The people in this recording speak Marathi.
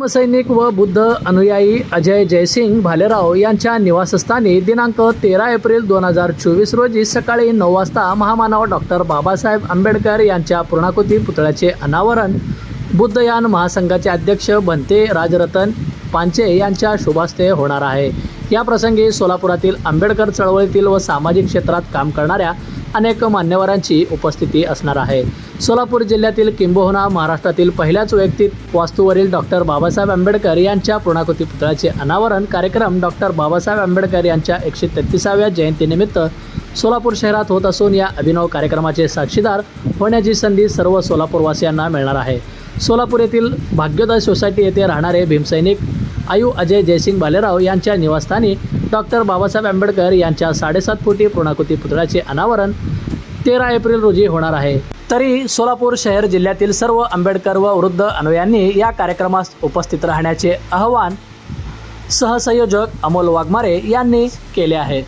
सैनिक व बुद्ध अनुयायी अजय जयसिंग भालेराव यांच्या निवासस्थानी दिनांक तेरा एप्रिल दोन हजार चोवीस रोजी सकाळी नऊ वाजता महामानव डॉक्टर बाबासाहेब आंबेडकर यांच्या पूर्णाकृती पुतळ्याचे अनावरण बुद्धयान महासंघाचे अध्यक्ष बनते राजरतन पांचे यांच्या शुभास्ते होणार आहे. या प्रसंगी सोलापुरातील आंबेडकर चळवळीतील व सामाजिक क्षेत्रात काम करणाऱ्या अनेक मान्यवरांची उपस्थिती असणार आहे. सोलापूर जिल्ह्यातील किंबहुना महाराष्ट्रातील पहिल्याच वैयक्तिक वास्तूवरील डॉक्टर बाबासाहेब आंबेडकर यांच्या पूर्णाकृती पुतळ्याचे अनावरण कार्यक्रम डॉक्टर बाबासाहेब आंबेडकर यांच्या एकशे तेहतीसाव्या जयंतीनिमित्त सोलापूर शहरात होत असून या अभिनव कार्यक्रमाचे साक्षीदार होण्याची संधी सर्व सोलापूरवासियांना मिळणार आहे. सोलापूर येथील भाग्योदय सोसायटी येथे राहणारे भीमसैनिक आयु अजय जयसिंग भालेराव यांच्या निवासस्थानी डॉक्टर बाबासाहेब आंबेडकर यांच्या साडेसात फुटी पूर्णाकृती पुतळ्याचे अनावरण तेरा एप्रिल रोजी होणार आहे. तरी सोलापूर शहर जिल्ह्यातील सर्व आंबेडकर व वृद्ध अनुयांनी या कार्यक्रमास उपस्थित राहण्याचे आवाहन सहसंयोजक अमोल वाघमारे यांनी केले आहे.